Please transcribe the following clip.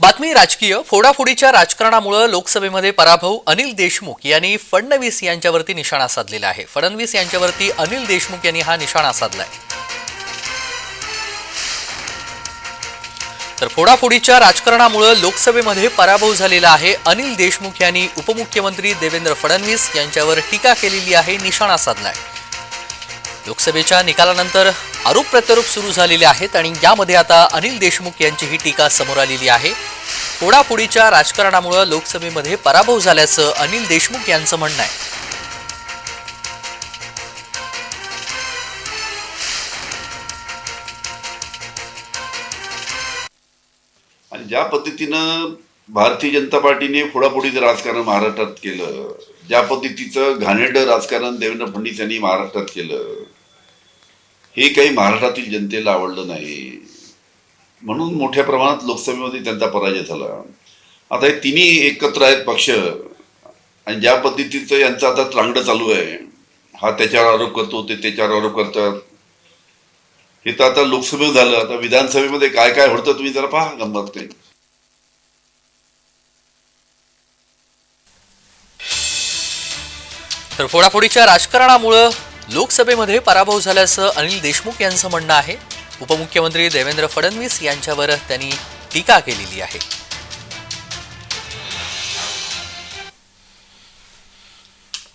बातमी राजकीय. फोडाफोडीच्या राजकारणामुळे लोकसभेमध्ये पराभव अनिल देशमुख यांनी फडणवीस यांच्यावरती निशाणा साधलेला आहे. फडणवीस यांच्यावरती अनिल देशमुख यांनी हा निशाणा साधलाय. तर फोडाफोडीच्या राजकारणामुळे लोकसभेमध्ये पराभव झालेला आहे. अनिल देशमुख यांनी उपमुख्यमंत्री देवेंद्र फडणवीस यांच्यावर टीका केलेली आहे निशाणा साधलाय. लोकसभेच्या निकालानंतर आरोप प्रत्यारोप सुरू झालेले आहेत आणि यामध्ये आता अनिल देशमुख यांची ही टीका समोर आलेली आहे. फोडाफोडीच्या राजकारणामुळे लोकसभेमध्ये पराभव झाल्याचं अनिल देशमुख यांचं म्हणणं आहे. आणि ज्या पद्धतीनं भारतीय जनता पार्टीने फोडाफोडीचं राजकारण महाराष्ट्रात केलं ज्या पद्धतीचं घाणेरडं राजकारण देवेंद्र फडणवीस यांनी महाराष्ट्रात केलं हे काही महाराष्ट्रातील जनतेला आवडलं नाही. म्हणून मोठ्या प्रमाणात लोकसभेमध्ये त्यांचा पराजय झाला. आता हे तिन्ही एकत्र आहेत पक्ष आणि ज्या पद्धतीचं यांचं आता त्रांगडं चालू आहे हा त्याच्यावर आरोप करतो ते त्याच्यावर आरोप करतात. हे तर आता लोकसभेत झालं आता विधानसभेमध्ये काय काय होतं तुम्ही जरा पहा गंमत ते तर फोडाफोडीच्या राजकारणामुळं लोकसभेमध्ये पराभव झाल्याचं अनिल देशमुख यांचं म्हणणं आहे. उपमुख्यमंत्री देवेंद्र फडणवीस यांच्यावर त्यांनी टीका केलेली आहे.